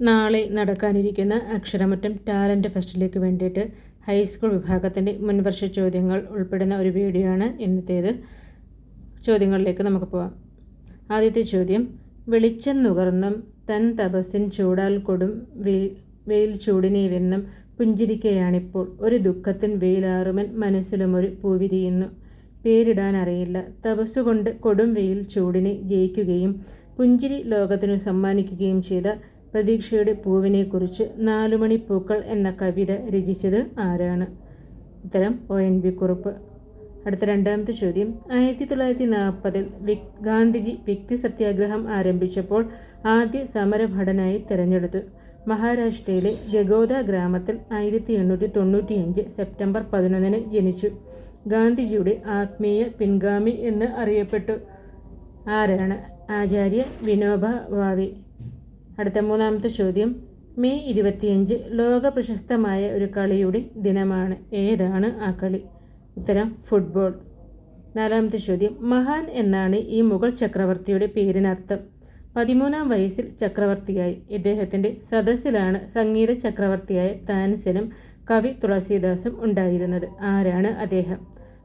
നാളെ നടക്കാനിരിക്കുന്ന അക്ഷരമറ്റം ടാലന്റ് ഫെസ്റ്റിലേക്ക് വേണ്ടിയിട്ട് ഹൈസ്കൂൾ വിഭാഗത്തിന്റെ മുൻവർഷ ചോദ്യങ്ങൾ ഉൾപ്പെടുന്ന ഒരു വീഡിയോ ആണ് ഇന്നത്തേത്. ചോദ്യങ്ങളിലേക്ക് നമുക്ക് പോവാം. ആദ്യത്തെ ചോദ്യം വെളിച്ചം നുകർന്നും തൻ തപസ്സിൻ ചൂടാൽ കൊടും വെയിൽ ചൂടിനെ വെന്നും പുഞ്ചിരിക്കയാണിപ്പോൾ ഒരു ദുഃഖത്തിൻ വെയിലാറുമൻ മനസ്സിലുമൊരു പൂവിരിയുന്നു പേരിടാൻ അറിയില്ല തപസ്സുകൊണ്ട് കൊടും വെയിൽ ചൂടിനെ ജയിക്കുകയും പുഞ്ചിരി ലോകത്തിനു സമ്മാനിക്കുകയും ചെയ്ത പ്രതീക്ഷയുടെ പൂവിനെക്കുറിച്ച് നാലുമണി പൂക്കൾ എന്ന കവിത രചിച്ചത് ആരാണ്? ഉത്തരം ഒ. എൻ. വി. കുറുപ്പ്. അടുത്ത രണ്ടാമത്തെ ചോദ്യം. ആയിരത്തി തൊള്ളായിരത്തി നാൽപ്പതിൽ ഗാന്ധിജി വ്യക്തി സത്യാഗ്രഹം ആരംഭിച്ചപ്പോൾ ആദ്യ സമരഭടനായി തിരഞ്ഞെടുത്തു. മഹാരാഷ്ട്രയിലെ ഗഗോദ ഗ്രാമത്തിൽ ആയിരത്തി എണ്ണൂറ്റി തൊണ്ണൂറ്റിയഞ്ച് സെപ്റ്റംബർ പതിനൊന്നിന് ജനിച്ചു. ഗാന്ധിജിയുടെ ആത്മീയ പിൻഗാമി എന്ന് അറിയപ്പെട്ടു. ആരാണ്? ആചാര്യ വിനോബ ഭാവി അടുത്ത മൂന്നാമത്തെ ചോദ്യം. മെയ് ഇരുപത്തിയഞ്ച് ലോക പ്രശസ്തമായ ഒരു കളിയുടെ ദിനമാണ്. ഏതാണ് ആ കളി? ഉത്തരം ഫുട്ബോൾ. നാലാമത്തെ ചോദ്യം. മഹാൻ എന്നാണ് ഈ മുഗൾ ചക്രവർത്തിയുടെ പേരിനർത്ഥം. പതിമൂന്നാം വയസ്സിൽ ചക്രവർത്തിയായി. ഇദ്ദേഹത്തിന്റെ സദസ്സിലാണ് സംഗീത ചക്രവർത്തിയായ താൻസനും കവി തുളസീദാസും ഉണ്ടായിരുന്നത്. ആരാണ് അദ്ദേഹം?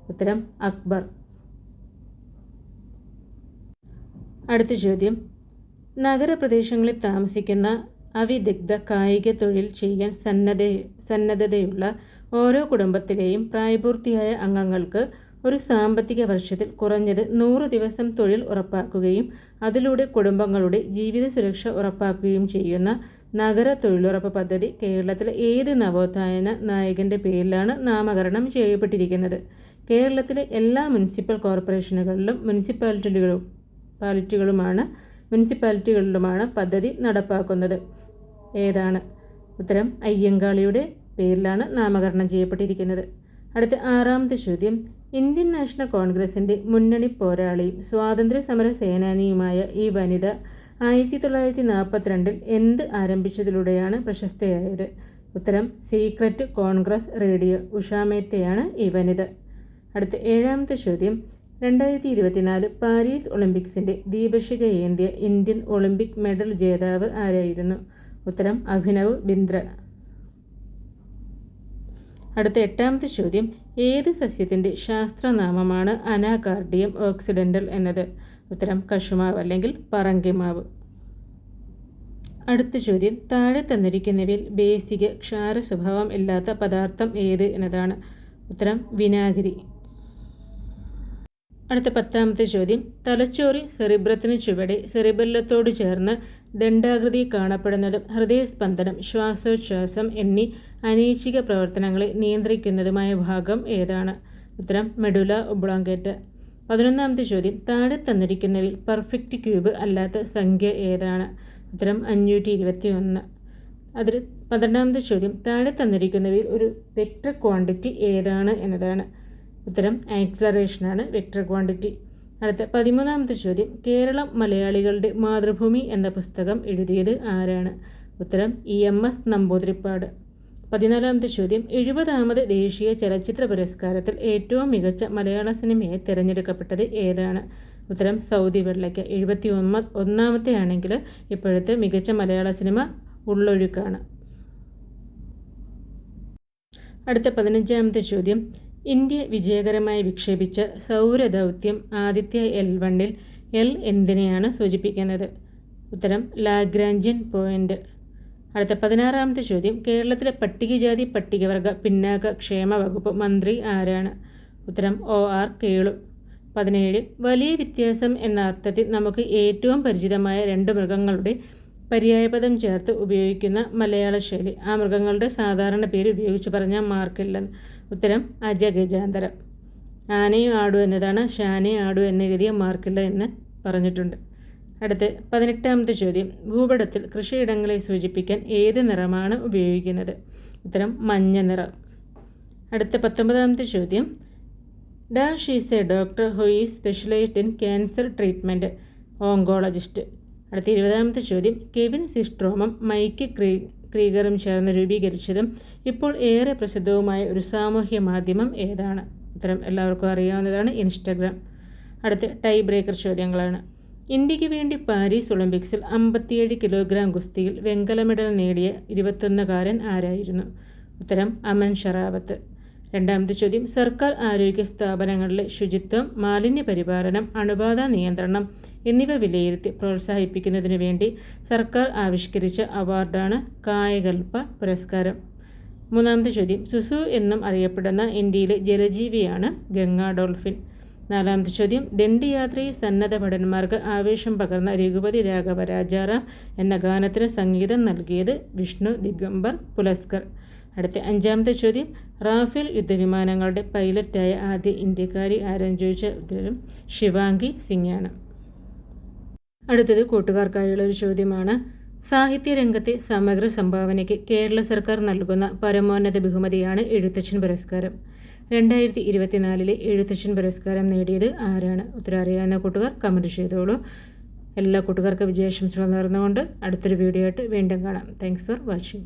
ഉത്തരം അക്ബർ. അടുത്ത ചോദ്യം. നഗരപ്രദേശങ്ങളിൽ താമസിക്കുന്ന അവിദഗ്ധ കായിക തൊഴിൽ ചെയ്യാൻ സന്നദ്ധ സന്നദ്ധതയുള്ള ഓരോ കുടുംബത്തിലെയും പ്രായപൂർത്തിയായ അംഗങ്ങൾക്ക് ഒരു സാമ്പത്തിക വർഷത്തിൽ കുറഞ്ഞത് നൂറ് ദിവസം തൊഴിൽ ഉറപ്പാക്കുകയും അതിലൂടെ കുടുംബങ്ങളുടെ ജീവിത സുരക്ഷ ഉറപ്പാക്കുകയും ചെയ്യുന്ന നഗര തൊഴിലുറപ്പ് പദ്ധതി കേരളത്തിലെ ഏത് നവോത്ഥാന നായകന്റെ പേരിലാണ് നാമകരണം ചെയ്യപ്പെട്ടിരിക്കുന്നത്? കേരളത്തിലെ എല്ലാ മുനിസിപ്പൽ കോർപ്പറേഷനുകളിലും മുനിസിപ്പാലിറ്റികളും പാലിറ്റികളുമാണ് മുനിസിപ്പാലിറ്റികളിലുമാണ് പദ്ധതി നടപ്പാക്കുന്നത്. ഏതാണ്? ഉത്തരം അയ്യങ്കാളിയുടെ പേരിലാണ് നാമകരണം ചെയ്യപ്പെട്ടിരിക്കുന്നത്. അടുത്ത ആറാമത്തെ ചോദ്യം. ഇന്ത്യൻ നാഷണൽ കോൺഗ്രസിന്റെ മുന്നണി പോരാളിയും സ്വാതന്ത്ര്യ സമര സേനാനിയുമായ ഈ വനിത ആയിരത്തി തൊള്ളായിരത്തി നാൽപ്പത്തിരണ്ടിൽ എന്ത് ആരംഭിച്ചതിലൂടെയാണ് പ്രശസ്തയായത്? ഉത്തരം സീക്രട്ട് കോൺഗ്രസ് റേഡിയോ ഉഷാമേത്തയാണ് ഈ വനിത. അടുത്ത ഏഴാമത്തെ ചോദ്യം. രണ്ടായിരത്തി ഇരുപത്തിനാല് പാരീസ് ഒളിമ്പിക്സിന്റെ ദീപശിക ഏന്ത്യ ഇന്ത്യൻ ഒളിമ്പിക് മെഡൽ ജേതാവ് ആരായിരുന്നു? ഉത്തരം അഭിനവ് ബിന്ദ്ര. അടുത്ത എട്ടാമത്തെ ചോദ്യം ഏത് സസ്യത്തിന്റെ ശാസ്ത്രനാമമാണ് അനാകാർഡിയം ഓക്സിഡന്റൽ എന്നത്? ഉത്തരം കശുമാവ് അല്ലെങ്കിൽ പറങ്കിമാവ്. അടുത്ത ചോദ്യം താഴെ തന്നിരിക്കുന്നവയിൽ ബേസിക ക്ഷാര സ്വഭാവം ഇല്ലാത്ത പദാർത്ഥം ഏത് എന്നതാണ്? ഉത്തരം വിനാഗിരി. അടുത്ത പത്താമത്തെ ചോദ്യം. തലച്ചോറി സെറിബ്രത്തിന് ചുവടെ സെറിബല്ലത്തോട് ചേർന്ന് ദണ്ഡാകൃതി കാണപ്പെടുന്നതും ഹൃദയസ്പന്ദനം ശ്വാസോച്ഛ്വാസം എന്നീ അനീച്ഛിക പ്രവർത്തനങ്ങളെ നിയന്ത്രിക്കുന്നതുമായ ഭാഗം ഏതാണ്? ഉത്തരം മെഡുല ഒബ്ലോങ്കേറ്റ്. പതിനൊന്നാമത്തെ ചോദ്യം. താഴെ തന്നിരിക്കുന്നവയിൽ പെർഫെക്റ്റ് ക്യൂബ് അല്ലാത്ത സംഖ്യ ഏതാണ്? ഉത്തരം അഞ്ഞൂറ്റി ഇരുപത്തി ഒന്ന് അതിൽ പന്ത്രണ്ടാമത്തെ ചോദ്യം. താഴെ തന്നിരിക്കുന്നവയിൽ ഒരു വെക്റ്റർ ക്വാണ്ടിറ്റി ഏതാണ് എന്നതാണ്. ഉത്തരം ആക്സലറേഷനാണ് വെക്ടർ ക്വാണ്ടിറ്റി അടുത്ത പതിമൂന്നാമത്തെ ചോദ്യം കേരളം മലയാളികളുടെ മാതൃഭൂമി എന്ന പുസ്തകം എഴുതിയത് ആരാണ്? ഉത്തരം ഇ എം എസ് നമ്പൂതിരിപ്പാട്. പതിനാലാമത്തെ ചോദ്യം എഴുപതാമത് ദേശീയ ചലച്ചിത്ര പുരസ്കാരത്തിൽ ഏറ്റവും മികച്ച മലയാള സിനിമയെ തിരഞ്ഞെടുക്കപ്പെട്ടത് ഏതാണ്? ഉത്തരം സൗദി വെള്ളയ്ക്ക്. എഴുപത്തി ഒന്ന ഒന്നാമത്തെ ആണെങ്കിൽ ഇപ്പോഴത്തെ മികച്ച മലയാള സിനിമ ഉള്ളൊഴുക്കാണ്. അടുത്ത പതിനഞ്ചാമത്തെ ചോദ്യം ഇന്ത്യ വിജയകരമായി വിക്ഷേപിച്ച സൗരദൗത്യം ആദിത്യ എൽ വണ്ണിൽ എൽ എന്തിനെയാണ് സൂചിപ്പിക്കുന്നത്? ഉത്തരം ലാഗ്രാഞ്ചിയൻ പോയിന്റ് അടുത്ത പതിനാറാമത്തെ ചോദ്യം കേരളത്തിലെ പട്ടികജാതി പട്ടികവർഗ പിന്നാക്ക ക്ഷേമ വകുപ്പ് മന്ത്രി ആരാണ്? ഉത്തരം ഒ ആർ കേളു. പതിനേഴ് വലിയ വ്യത്യാസം എന്ന അർത്ഥത്തിൽ നമുക്ക് ഏറ്റവും പരിചിതമായ രണ്ട് മൃഗങ്ങളുടെ പര്യായപദം ചേർത്ത് ഉപയോഗിക്കുന്ന മലയാള ശൈലി. ആ മൃഗങ്ങളുടെ സാധാരണ പേര് ഉപയോഗിച്ച് പറഞ്ഞാൽ മാർക്കില്ലെന്ന്. ഉത്തരം അജഗജാന്തരം. ആനയും ആടു എന്നതാണ് ഷാനയും ആടു എന്നെഴുതിയ മാർക്കില്ല എന്ന് പറഞ്ഞിട്ടുണ്ട്. അടുത്ത് പതിനെട്ടാമത്തെ ചോദ്യം. ഭൂപടത്തിൽ കൃഷിയിടങ്ങളെ സൂചിപ്പിക്കാൻ ഏത് നിറമാണ് ഉപയോഗിക്കുന്നത്? ഉത്തരം മഞ്ഞ നിറം. അടുത്ത പത്തൊമ്പതാമത്തെ ചോദ്യം. Dash is a doctor who is specialised in cancer treatment oncologist. അടുത്ത ഇരുപതാമത്തെ ചോദ്യം. കെവിൻ സിസ്ട്രോമും മൈക്ക് ക്രീ ക്രീഗറും ചേർന്ന് രൂപീകരിച്ചതും ഇപ്പോൾ ഏറെ പ്രസിദ്ധവുമായ ഒരു സാമൂഹ്യ മാധ്യമം ഏതാണ്? ഉത്തരം എല്ലാവർക്കും അറിയാവുന്നതാണ് ഇൻസ്റ്റഗ്രാം. അടുത്ത ടൈ ബ്രേക്കർ ചോദ്യങ്ങളാണ്. ഇന്ത്യയ്ക്ക് വേണ്ടി പാരീസ് ഒളിമ്പിക്സിൽ അമ്പത്തിയേഴ് കിലോഗ്രാം ഗുസ്തിയിൽ വെങ്കല മെഡൽ നേടിയ ഇരുപത്തൊന്നുകാരൻ ആരായിരുന്നു? ഉത്തരം അമൻ ഷറാവത്ത്. രണ്ടാമത്തെ ചോദ്യം സർക്കാർ ആരോഗ്യ സ്ഥാപനങ്ങളിലെ ശുചിത്വം മാലിന്യ പരിപാലനം അണുബാധ നിയന്ത്രണം എന്നിവ വിലയിരുത്തി പ്രോത്സാഹിപ്പിക്കുന്നതിന് വേണ്ടി സർക്കാർ ആവിഷ്കരിച്ച അവാർഡാണ് കായകൽപ്പ പുരസ്കാരം. മൂന്നാമത്തെ ചോദ്യം സുസു എന്നും അറിയപ്പെടുന്ന ഇന്ത്യയിലെ ജലജീവിയാണ് ഗംഗാ ഡോൾഫിൻ. നാലാമത്തെ ചോദ്യം ദണ്ഡിയാത്രയിൽ സന്നദ്ധ ഭടന്മാർക്ക് ആവേശം പകർന്ന രഘുപതി രാഘവ രാജാറാം എന്ന ഗാനത്തിന് സംഗീതം നൽകിയത് വിഷ്ണു ദിഗംബർ പുലസ്കർ. അടുത്ത അഞ്ചാമത്തെ ചോദ്യം. റാഫേൽ യുദ്ധവിമാനങ്ങളുടെ പൈലറ്റായ ആദ്യ ഇന്ത്യക്കാരി ആരെന്ന് ചോദിച്ച ഉത്തരം ശിവാംഗി സിംഗാണ്. അടുത്തത് കൂട്ടുകാർക്കായുള്ള ഒരു ചോദ്യമാണ്. സാഹിത്യരംഗത്തെ സമഗ്ര സംഭാവനയ്ക്ക് കേരള സർക്കാർ നൽകുന്ന പരമോന്നത ബഹുമതിയാണ് എഴുത്തച്ഛൻ പുരസ്കാരം. രണ്ടായിരത്തി ഇരുപത്തിനാലിലെ എഴുത്തച്ഛൻ പുരസ്കാരം നേടിയത് ആരാണ്? ഉത്തരം അറിയാവുന്ന കൂട്ടുകാർ കമന്റ് ചെയ്തോളൂ. എല്ലാ കൂട്ടുകാർക്കും വിജയാശംസകൾ നേർന്നുകൊണ്ട് അടുത്തൊരു വീഡിയോ ആയിട്ട് വീണ്ടും കാണാം. Thanks for watching